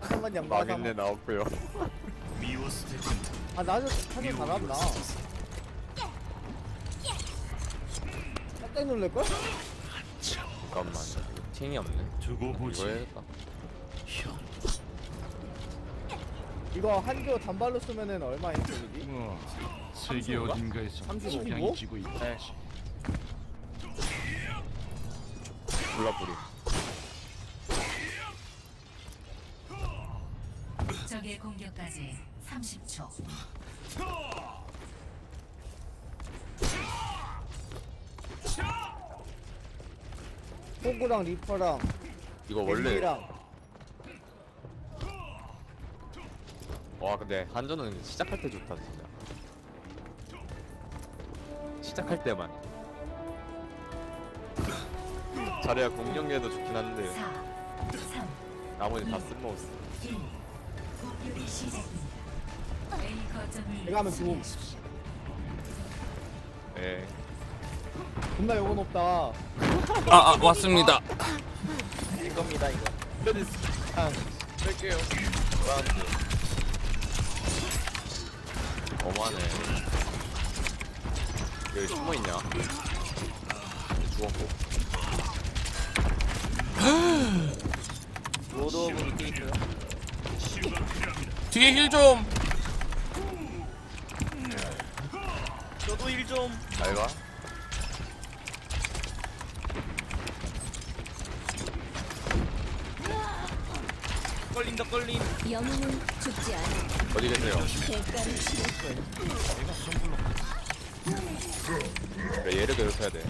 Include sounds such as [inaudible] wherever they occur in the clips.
한번 양보하자. 망했네 나왔고요. 아 나는 사실 잘한다. 깜짝 놀랄 걸? 잠깐만. 이거 팅이 없네. 두고 이거 보지. 해야겠다. 이거 한조 단발로 쓰면은 얼마인? 어, 세계 어딘가에서 35? 석양이 지고 있다. 네. 적의 공격까지 30초. 호구랑 리퍼랑 이거 원래 겐지랑 와 근데 한전은 시작할 때 좋다 진짜. 시작할 때만. 자리야 공격에도 좋긴 한데 4, 3, 나머지 다 쓸모없어. 1. 내가 하면 죽음. 예. 존나 요거 높다. 아, 아 왔습니다. 이겁니다 이거. 뺄게요. 브라운드. 어마네. 여기 숨어 있냐? 죽었고. 로드 오브 밑에 있어요. 뒤에 힐 좀. 저도 일 좀. 잘 가. 걸린다 걸림. 영웅은 죽지 않아. 어디 계세요? 대가를 치를 그래 얘를 괴롭혀야 돼.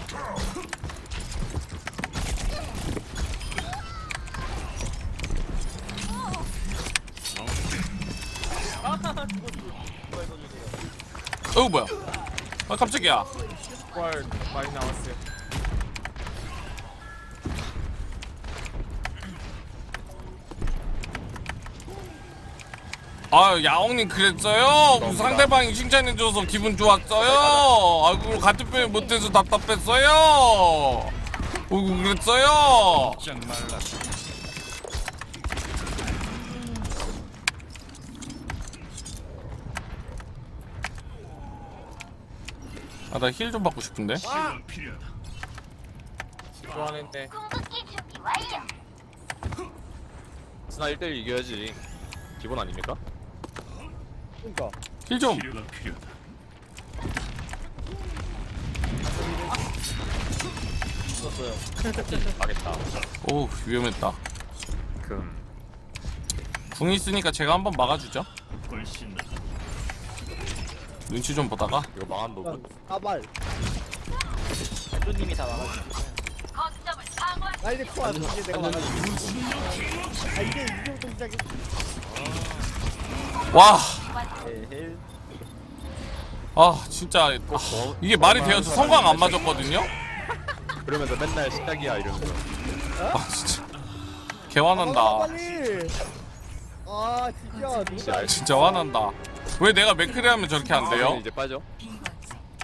어 뭐야? 아 깜짝이야. 헐 많이 나왔어요. 아 야옹님 그랬어요. 그 상대방이 칭찬해줘서 기분 좋았어요. 아이고 같은 편이 못해서 답답했어요. 어이구 그랬어요. 짝말 아 나 힐 좀 받고 싶은데. 좋아하는데. 스나 1대1 이겨야지. 기본 아닙니까? 그러니까 힐 좀. 필요가 필요하다. 망했다. 오 위험했다. 금. 궁 있으니까 제가 한번 막아주죠. 훨씬 나. 눈치 좀 보다가. 이거 망한 노브. 사발. 조님이 다 막아주고. 아 이제 코안 이제 내가 막아줄게. 아 이게 이게 동작이. 와. 아 진짜 아, 이게 말이 되어서 성광 안 맞았거든요. 그러면서 맨날 시작이야 이러면서. 아 진짜 아, 개화난다. 빨리. 아 진짜 진짜 진짜 화난다. 왜 내가 맥크리 하면 저렇게 안 돼요? 이제 빠져.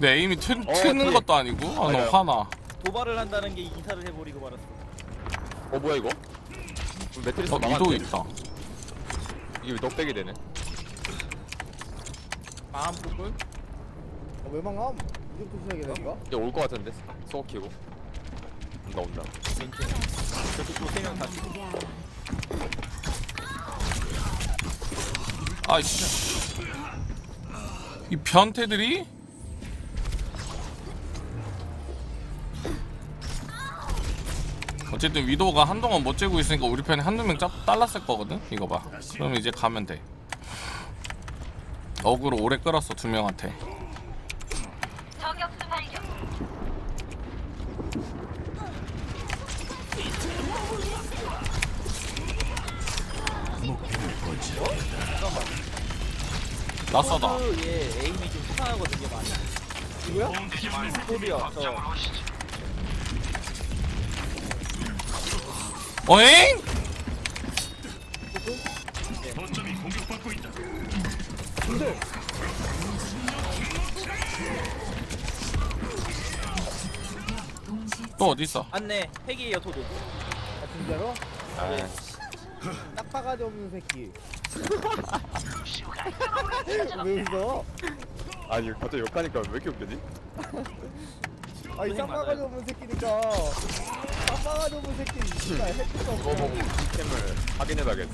내 에임이 트, 어, 트는 뒤에. 것도 아니고 아 맞아요. 화나. 도발을 한다는 게 인사를 해버리고 말았어. 어 뭐야 이거? 매트리스 어? 이도 있다. 이게 왜 넉백이 되네? 마음 부분. 어, 왜 망함? 이제부터 시작이네 이거. 이제 올것 같은데 소고 키고. 온다 온다. 저도 세명 다. 죽고. 아이씨. 이 변태들이? 어쨌든 위도가 한동안 못 재고 있으니까 우리 편에 한두 명 짭- 잘랐을 거거든? 이거 봐. 그럼 이제 가면 돼. 어그로 오래 끌었어, 두 명한테. 낯서다. 얘 에임이 좀 수상하거든요, 많이. 누구야? 소리야, 저. 어잉? 거점이 공격받고 있다. 동시 또 어디 있어? 안내, 핵이에요, 도도. 아 진짜로? 아, 딱 싹바가지 없는 새끼 [laughs] 왜 웃어? 아니 갑자기 욕하니까 왜 이렇게 웃기지? 아니 싹바가지 없는 새끼니까. 싹바가지 없는 새끼 진짜 없어 보고 시스템을 확인해봐야겠어.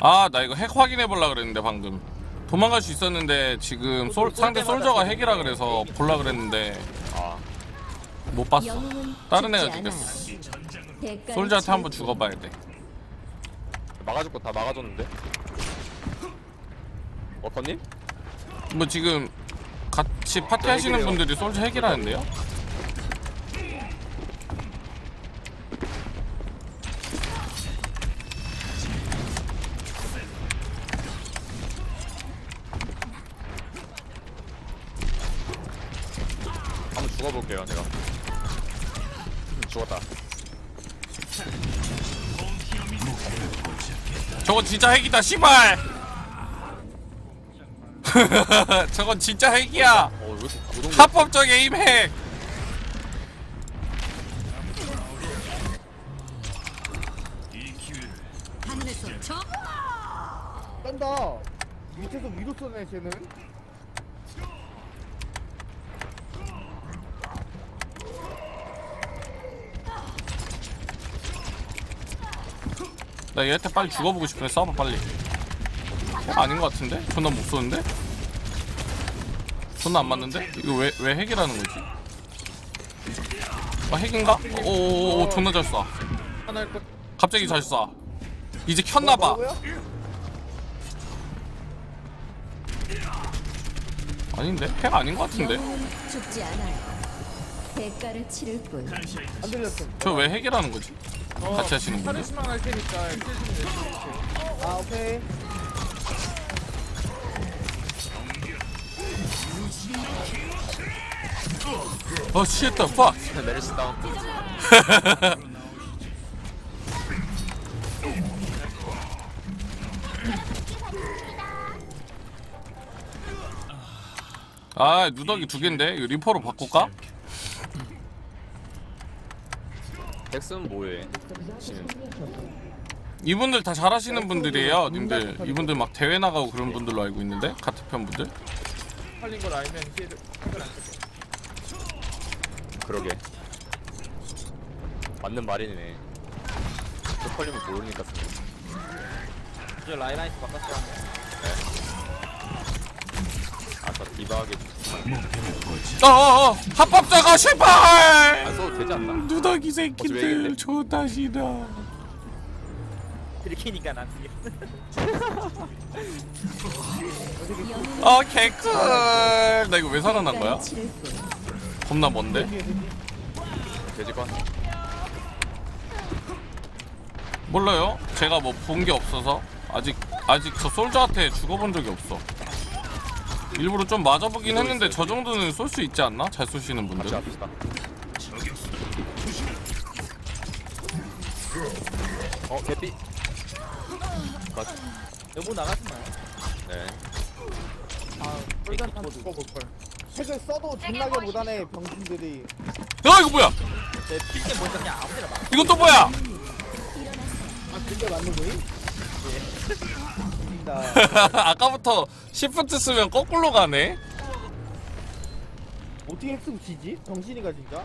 아 나 이거 핵 확인해 볼라 그랬는데 방금. 도망갈 수 있었는데 지금 솔, 상대 솔저가 핵이라 그래서 볼라 그랬는데. 아. 못 봤어. 다른 애가 대가를 솔저한테 한번 죽어봐야 돼 막아줄 거 다 막아줬는데 워커님? 뭐 지금 같이 파티 하시는 분들이 솔저 핵이라는데요? 한번 죽어볼게요 내가 음, 죽었다 저건 진짜 핵이다 씨발. [laughs] 저건 진짜 핵이야. 어 왜 이렇게 고동 합법적 에임 핵. 딴다. 밑에서 위로 쏘네 쟤는 나 얘한테 빨리 죽어보고 싶네 싸워봐 빨리 어, 아닌 것 같은데? 존나 못 쏘는데? 존나 안 맞는데? 이거 왜, 왜 핵이라는 거지? 아 핵인가? 오오오 존나 잘 쏴. 갑자기 잘 쏴. 이제 켰나봐. 아닌데? 핵 아닌 것 같은데? 영웅은 죽지 않아요. 대가를 치를 뿐. 안 들렸음 저왜 핵이라는 거지? 같이 하시는 분들? 카리스마 할 테니까 아 오케이 어 shit the fuck 메르시 다운 아 누더기 두 갠데? 이거 리퍼로 바꿀까? 덱스는 뭐해? 지금 이분들 다 잘하시는 분들이에요 님들. 이분들 막 대회 나가고 그런 분들로 알고 있는데? 같은 편 분들? 팔린 걸 알면 힐을 그러게. 맞는 말이네. 쪽팔리면 모르니까 쓰네. 저 라이라이트 바꿨어 아까 디바하게. 어 어 어. 합법자가 제발 새끼들? 존나 싫어 들키니까 난 영웅은 어 개꿀. 나 이거 왜 살아난 거야? 겁나 먼데? 돼지관 몰라요. 제가 뭐 본 게 없어서. 아직 아직 저 솔저한테 죽어본 적이 없어. 일부러 좀 맞아보긴 했는데 저 정도는 쏠 수 있지 않나? 잘 쏘시는 같이 분들 합시다 어 개삐 컷. 여보 나가지 마요 네 쫄잔한 죽어볼걸. 핵을 써도 존나게 못하네 병신들이. 야 이거 뭐야? 내 필게 뭔가 그냥 아무데나 막 이건 또 뭐야? 아 근데 맞는 거임? 예. 나 [laughs] 아까부터 시프트 쓰면 거꾸로 가네? 어떻게 핵쓰고 지지? 병신이가 진짜?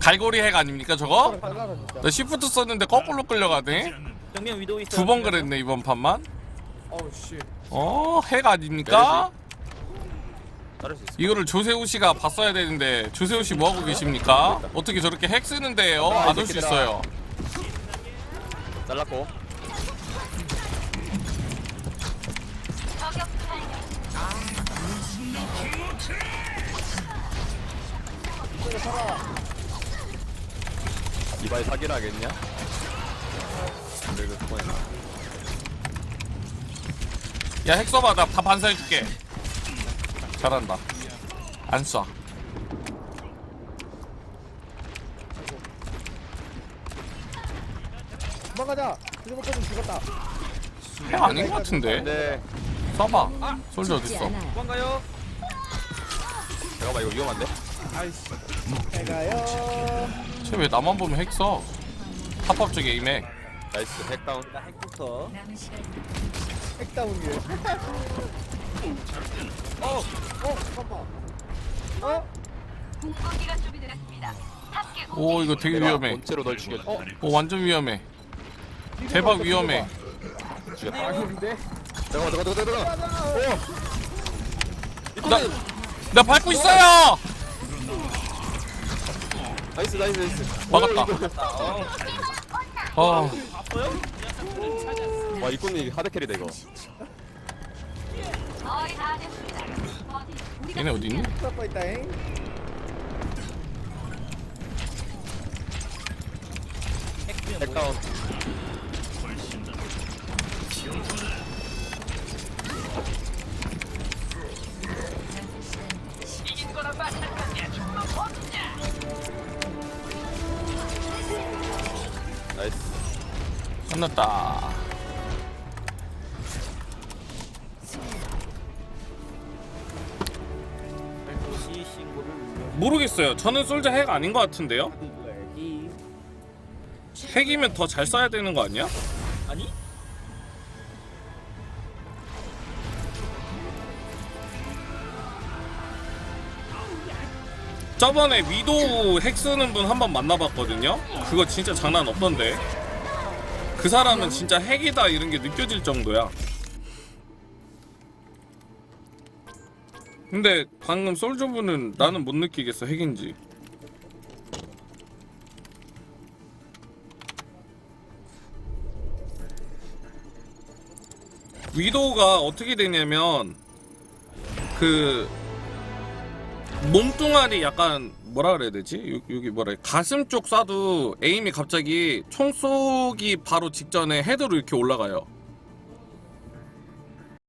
갈고리 핵 아닙니까 저거? 진짜 나 시프트 썼는데 거꾸로 끌려가네 정면 위도우 있어 두 번 그랬네 이번 판만 어, 핵 아닙니까? 자를 수 있어 이거를 조세호 씨가 봤어야 되는데 조세호 씨 뭐 하고 계십니까? 어떻게 저렇게 핵 쓰는데요? 아, 안올수 새끼들아. 있어요. 잘랐고 이바에 사기를 하겠냐? 야, 핵 써봐. 나다 반사해줄게. 잘한다. 안 쏴. 도망가자 드리버터는 죽었다 핵 아닌 것 같은데. 근데. 솔저 죽지 어딨어? 않아요. 도망가요 잠깐만 이거 위험한데? 해가요 쟤 왜 나만 보면 핵 써? 합법 쪽에 임해 나이스 핵다운 나 핵부터. 핵다운이에요 [laughs] 어! 어! 잠깐만 어? 오 이거 되게 내가 위험해 본체로 널 죽여 어? 오 완전 위험해 대박 위험해 죽였다 아닌데? 잠깐만 잠깐만 잠깐만 잠깐만 나, 나 밟고 있어요 나이스 나이스 나이스 막았다. 어 아파요? 와 이꾼이 하드캐리다 이거 얘네 어디 있니? 있다잉? 핵다운 시 신고를 모르겠어요 저는 솔저 핵 아닌 것 같은데요? 핵이면 더 잘 써야 되는 거 아니야? 아니? 저번에 위도우 핵 쓰는 분 한 번 만나봤거든요? 그거 진짜 장난 없던데 그 사람은 진짜 핵이다 이런 게 느껴질 정도야. 근데 방금 솔저분은 나는 못 느끼겠어 핵인지. 위도우가 어떻게 되냐면 그 몸뚱아리 약간 뭐라 그래야 되지? 요- 여기 뭐라 해 가슴 쪽 쏴도 에임이 갑자기 총 쏘기 바로 직전에 헤드로 이렇게 올라가요